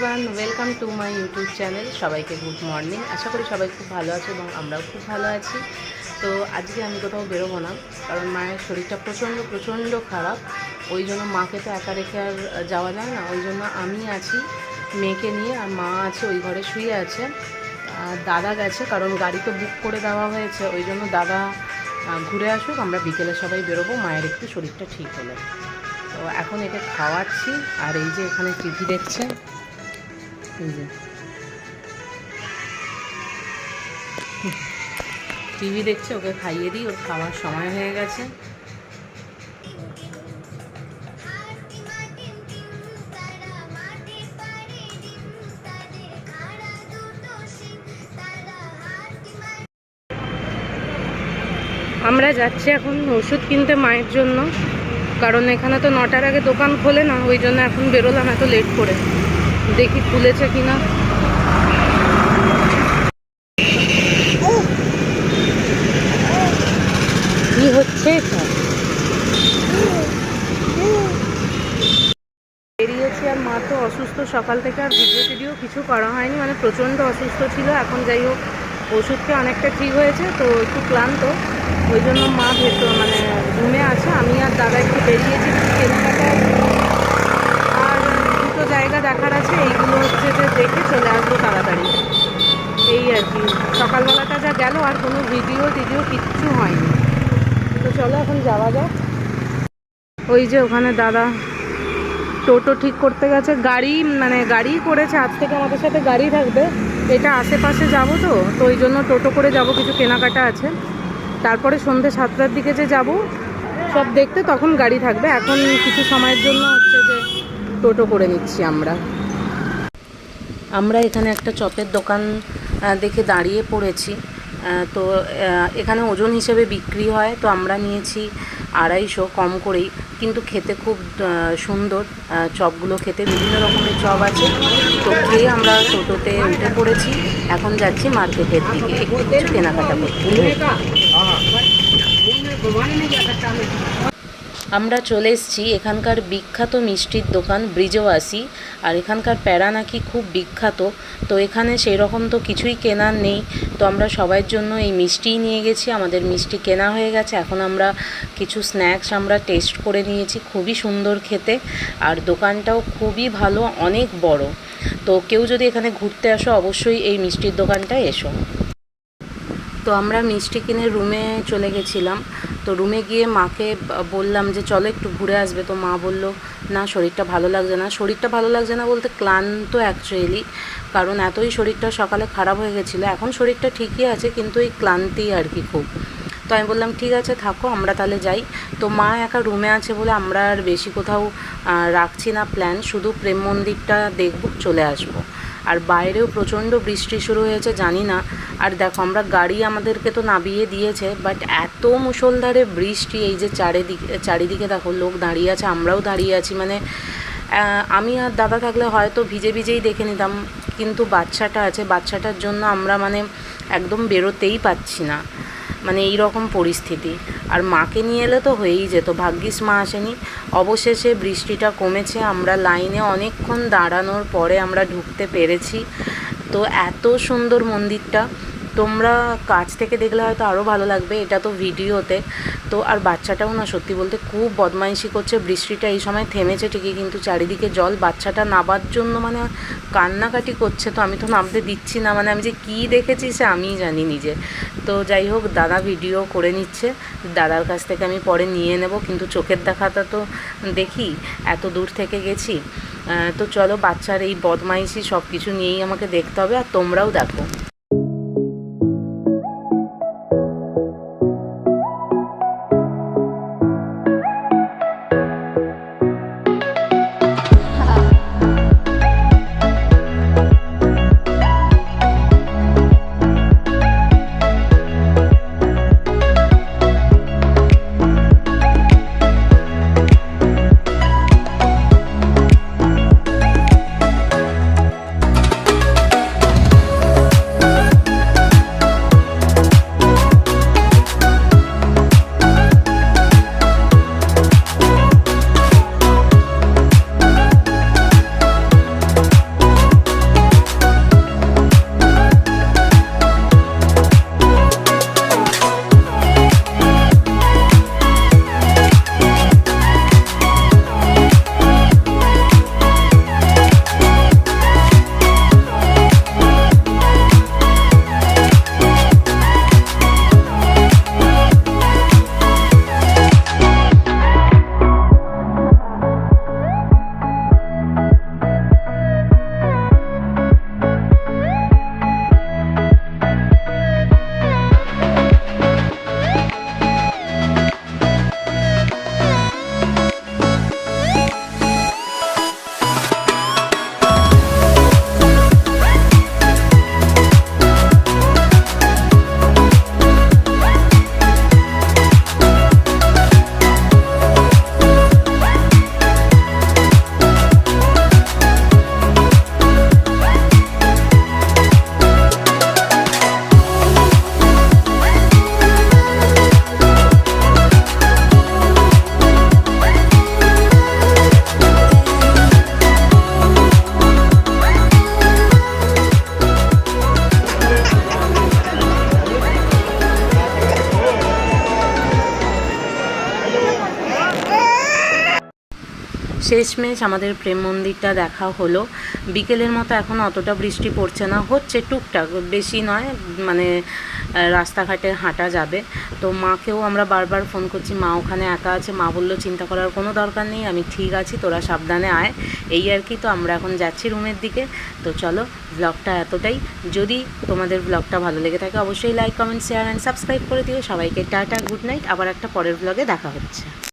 Everyone welcome to my YouTube channel সবাইকে good morning আশা করি সবাই খুব ভালো আছে এবং আমরাও খুব ভালো আছি। তো আজকে আমি কোথাও বেরোবো না, কারণ মায়ের শরীরটা প্রচণ্ড প্রচণ্ড খারাপ। ওই জন্য মাকে তো একা রেখে আর যাওয়া যায় না। ওই জন্য আমি আছি, মেয়েকে নিয়ে, আর মা আছে, ওই ঘরে শুয়ে আছে। আর দাদা গেছে, কারণ গাড়ি তো বুক করে দেওয়া হয়েছে। ওই জন্য দাদা ঘুরে আসুক, আমরা বিকেলে সবাই বেরোবো। মায়ের একটু শরীরটা ঠিক হলে। তো এখন একে খাওয়াচ্ছি, আর এই যে এখানে টিভি দেখছে। যে। টিভি দেখছে, ওকে খাইয়ে দিই, ওর খাওয়ার সময় হয়ে গেছে। আমরা যাচ্ছি এখন ওষুধ কিনতে মায়ের জন্য, কারণ এখানে তো নটার আগে দোকান খোলে না, ওই জন্য এখন বেরোলাম, এত লেট করে। দেখি খুলেছে কিনা। কি হচ্ছে বেরিয়েছি আর মা তো অসুস্থ, সকাল থেকে আর ভিডিও টিডিও কিছু করা হয়নি মানে প্রচণ্ড অসুস্থ ছিল, এখন যাই হোক ওষুধটা অনেকটা ঠিক হয়েছে, তো একটু ক্লান্ত। ওই জন্য মা ভেতর মানে রুমে আছে, আমি আর দাদা একটু বেরিয়েছি কেনাকাটা জায়গা দেখার আছে, এইগুলো হচ্ছে যে দেখে চলে আসব তাড়াতাড়ি। এই আর কি, সকালবেলাটা যা গেল আর কোনো ভিডিও টিডিও কিচ্ছু হয়নি। তো চলো এখন যাওয়া যাক। ওই যে ওখানে দাদা টোটো ঠিক করতে গেছে, গাড়ি মানে গাড়ি করেছে, আজ থেকে আমাদের সাথে গাড়ি থাকবে। এটা আশেপাশে যাব তো তো ওই জন্য টোটো করে যাব, কিছু কেনাকাটা আছে। তারপরে সন্ধ্যে সাতটার দিকে যে যাব, সব দেখতে তখন গাড়ি থাকবে, এখন কিছু সময়ের জন্য টোটো করে নিচ্ছি আমরা। আমরা এখানে একটা চপের দোকান দেখে দাঁড়িয়ে পড়েছি। তো এখানে ওজন হিসেবে বিক্রি হয় তো আমরা নিয়েছি আড়াইশো কম করেই। কিন্তু খেতে খুব সুন্দর। চপগুলো খেতে বিভিন্ন রকমের চপ আছে। তো খেয়ে আমরা টোটোতে উঠে পড়েছি। এখন যাচ্ছি মার্কেটের দিকে একটু কিছু কেনাকাটা করতে। আমরা চলে এসেছি এখানকার বিখ্যাত মিষ্টির দোকান ব্রিজওয়াসি। আর এখানকার প্যারা নাকি খুব বিখ্যাত। তো এখানে সেই রকম তো কিছুই কেনার নেই। তো আমরা সবার জন্য এই মিষ্টিই নিয়ে গেছি। আমাদের মিষ্টি কেনা হয়ে গেছে। এখন আমরা কিছু স্ন্যাক্স আমরা টেস্ট করে নিয়েছি। খুবই সুন্দর খেতে। আর দোকানটাও খুবই ভালো, অনেক বড়। তো কেউ যদি এখানে ঘুরতে আসো, অবশ্যই এই মিষ্টির দোকানটায় এসো। তো আমরা মিষ্টি কিনে রুমে চলে গেছিলাম। তো রুমে গিয়ে মাকে বললাম যে, চলো একটু ঘুরে আসবে। তো মা বলল, না, শরীরটা ভালো লাগছে না। শরীরটা ভালো লাগছে না বলতে ক্লান্ত অ্যাকচুয়ালি কারণ এতই শরীরটা সকালে খারাপ হয়ে গেছিল। এখন শরীরটা ঠিকই আছে, কিন্তু এই ক্লান্তি আর কি খুব। তো আমি বললাম, ঠিক আছে, থাকো, আমরা তাহলে যাই। তো মা একা রুমে আছে বলে আমরা আর বেশি কোথাও রাখছি না প্ল্যান শুধু প্রেম মন্দিরটা দেখব, চলে আসব। আর বাইরেও প্রচণ্ড বৃষ্টি শুরু হয়েছে, জানি না। আর দেখো, আমরা গাড়ি আমাদেরকে তো নামিয়ে দিয়েছে বাট এত মুষলধারে বৃষ্টি, এই যে চারিদিকে চারিদিকে দেখো, লোক দাঁড়িয়ে আছে, আমরাও দাঁড়িয়ে আছি মানে আমি আর দাদা থাকলে হয়তো ভিজে ভিজেই দেখে নিতাম, কিন্তু বাচ্চাটা আছে, বাচ্চাটার জন্য আমরা মানে একদম বেরোতেই পাচ্ছি না। মানে এই রকম পরিস্থিতি। আর মাকে নিয়ে এলে তো হয়েই যেত, ভাগ্যিস মা আসেনি। অবশেষে বৃষ্টিটা কমেছে, আমরা লাইনে অনেকক্ষণ দাঁড়ানোর পরে আমরা ঢুকতে পেরেছি। তো এত সুন্দর মন্দিরটা তোমরা কাছ থেকে দেখলে হয়তো আরও ভালো লাগবে, এটা তো ভিডিওতে। তো আর বাচ্চাটাও না, সত্যি বলতে খুব বদমাইশি করছে, বৃষ্টিটা এই সময় থেমেছে ঠিকই, কিন্তু চারিদিকে জল, বাচ্চাটা নাবার জন্য মানে কান্নাকাটি করছে, তো আমি তো নামতে দিচ্ছি না মানে আমি যে কী দেখেছি সে আমিই জানি নিজে। তো যাই হোক, দাদা ভিডিও করে নিচ্ছে, দাদার কাছ থেকে আমি পরে নিয়ে নেব, কিন্তু চোখের দেখাটা তো দেখি, এত দূর থেকে গেছি। তো চলো, বাচ্চার এই বদমাইশি সব কিছু নিয়েই আমাকে দেখতে হবে, আর তোমরাও দেখো। শেষমেশ আমাদের প্রেম মন্দিরটা দেখা হলো। বিকেলের মতো এখন অতটা বৃষ্টি পড়ছে না। হচ্ছে টুকটাক, বেশি নয় মানে রাস্তাঘাটে হাঁটা যাবে। তো মাকেও আমরা বারবার ফোন করছি, মা ওখানে একা আছে। মা বলল, চিন্তা করার কোনো দরকার নেই, আমি ঠিক আছি, তোরা সাবধানে আয়। এই আর কি, তো আমরা এখন যাচ্ছি রুমের দিকে। তো চলো ব্লগটা এতটাই। যদি তোমাদের ব্লগটা ভালো লেগে থাকে, অবশ্যই like comment share and subscribe করে দিও। সবাইকে টাটা গুড নাইট আবার একটা পরের ব্লগে দেখা হচ্ছে।